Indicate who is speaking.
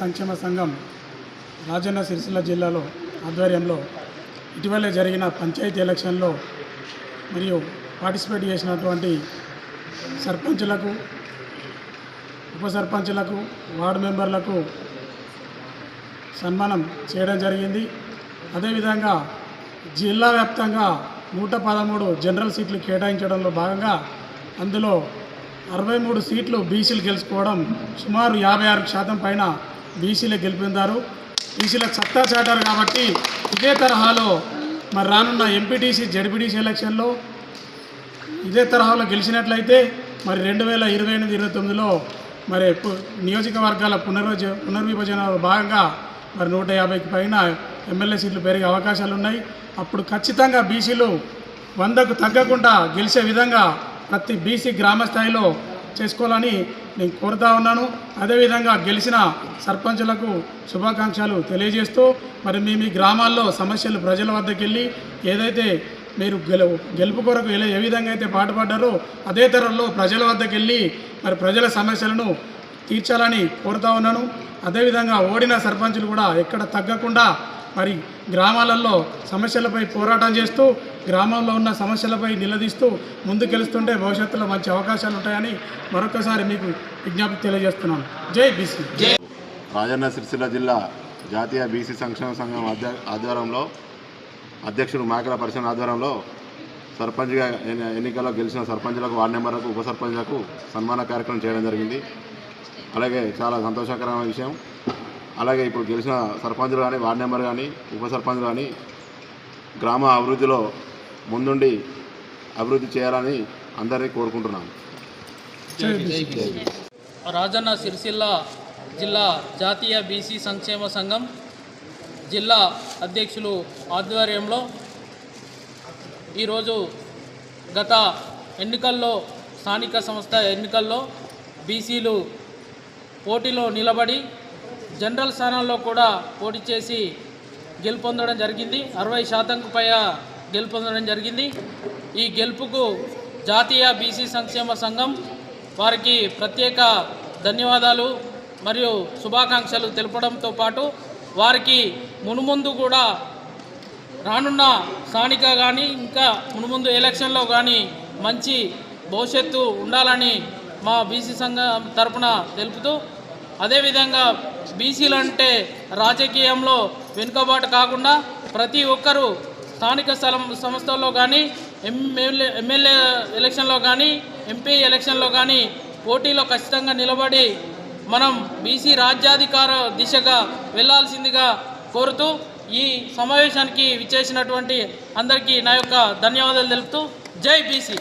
Speaker 1: సంక్షేమ సంఘం రాజన్న సిరిసిల్ల జిల్లాలో ఆధ్వర్యంలో ఇటీవలే జరిగిన పంచాయతీ ఎలక్షన్లో మరియు పార్టిసిపేట్ చేసినటువంటి సర్పంచులకు ఉప సర్పంచులకు వార్డు మెంబర్లకు సన్మానం చేయడం జరిగింది. అదేవిధంగా జిల్లా వ్యాప్తంగా నూట పదమూడు జనరల్ సీట్లు కేటాయించడంలో భాగంగా అందులో అరవై మూడు సీట్లు బీసీలు గెలుచుకోవడం సుమారు యాభై ఆరు శాతం పైన బీసీలే గెలిపిందారు. బీసీలకు సత్తా చాటారు కాబట్టి ఇదే తరహాలో మరి రానున్న ఎంపీటీసీ జడ్పీటీసీ ఎలక్షన్లో ఇదే తరహాలో గెలిచినట్లయితే మరి రెండు వేల ఇరవై ఎనిమిది ఇరవై తొమ్మిదిలో మరి పు- నియోజకవర్గాల పునర్విభజ పునర్విభజనలో భాగంగా మరి నూట యాభైకి పైన ఎమ్మెల్యే సీట్లు పెరిగే అవకాశాలు ఉన్నాయి. అప్పుడు ఖచ్చితంగా బీసీలు వందకు తగ్గకుండా గెలిచే విధంగా ప్రతి బీసీ గ్రామ స్థాయిలో చేసుకోవాలని నేను కోరుతా ఉన్నాను. అదేవిధంగా గెలిచిన సర్పంచులకు శుభాకాంక్షలు తెలియజేస్తూ మరి మీ మీ గ్రామాల్లో సమస్యలు ప్రజల వద్దకు వెళ్ళి ఏదైతే మీరు గెలు గెలుపు కొరకు ఎలా- ఏ విధంగా అయితే పాటుపడ్డారో అదే తరంలో ప్రజల వద్దకు వెళ్ళి మరి ప్రజల సమస్యలను తీర్చాలని కోరుతా ఉన్నాను. అదేవిధంగా ఓడిన సర్పంచులు కూడా ఎక్కడ తగ్గకుండా మరి గ్రామాలలో సమస్యలపై పోరాటం చేస్తూ గ్రామంలో ఉన్న సమస్యలపై నిలదీస్తూ ముందుకెలుస్తుంటే భవిష్యత్తులో మంచి అవకాశాలు ఉంటాయని మరొకసారి మీకు విజ్ఞప్తి తెలియజేస్తున్నాను. జై బీసీ.
Speaker 2: రాజన్న సిరిసిల్ల జిల్లా జాతీయ బీసీ సంక్షేమ సంఘం ఆధ్వర్యంలో అధ్యక్షుడు మేకల పరిశ్రమ ఆధ్వర్యంలో సర్పంచ్గా ఎన్ని- ఎన్నికల్లో గెలిచిన సర్పంచ్లకు వార్డు మెంబర్లకు ఉప సర్పంచ్లకు సన్మాన కార్యక్రమం చేయడం జరిగింది. అలాగే చాలా సంతోషకరమైన విషయం. అలాగే ఇప్పుడు గెలిచిన సర్పంచులు కానీ వార్డు మెంబర్ కానీ ఉప సర్పంచులు కానీ గ్రామ అభివృద్ధిలో ముందుండి అభివృద్ధి చేయాలని అందరినీ కోరుకుంటున్నాను
Speaker 3: రాజన్న సిరిసిల్ల జిల్లా జాతీయ బీసీ సంక్షేమ సంఘం జిల్లా అధ్యక్షులు ఆధ్వర్యంలో ఈరోజు గత ఎన్నికల్లో స్థానిక సంస్థ ఎన్నికల్లో బీసీలు పోటీలో నిలబడి జనరల్ స్థానాల్లో కూడా పోటీ చేసి గెలుపొందడం జరిగింది. అరవై శాతంకు పైగా గెలుపొందడం జరిగింది. ఈ గెలుపుకు జాతీయ బీసీ సంక్షేమ సంఘం వారికి ప్రత్యేక ధన్యవాదాలు మరియు శుభాకాంక్షలు తెలపడంతో పాటు వారికి మునుముందు కూడా రానున్న స్థానిక కానీ ఇంకా మునుముందు ఎలక్షన్లో కానీ మంచి భవిష్యత్తు ఉండాలని మా బీసీ సంఘం తరపున తెలుపుతూ అదేవిధంగా బీసీలు అంటే రాజకీయంలో వెనుకబాటు కాకుండా ప్రతి ఒక్కరూ స్థానిక స్థలం సంస్థల్లో కానీ ఎమ్మెల్యే ఎమ్మెల్యే ఎలక్షన్లో కానీ ఎంపీ ఎలక్షన్లో కానీ పోటీలో ఖచ్చితంగా నిలబడి మనం బీసీ రాజ్యాధికార దిశగా వెళ్ళాల్సిందిగా కోరుతూ ఈ సమావేశానికి విచ్చేసినటువంటి అందరికీ నా యొక్క ధన్యవాదాలు తెలుపుతూ జై బీసీ.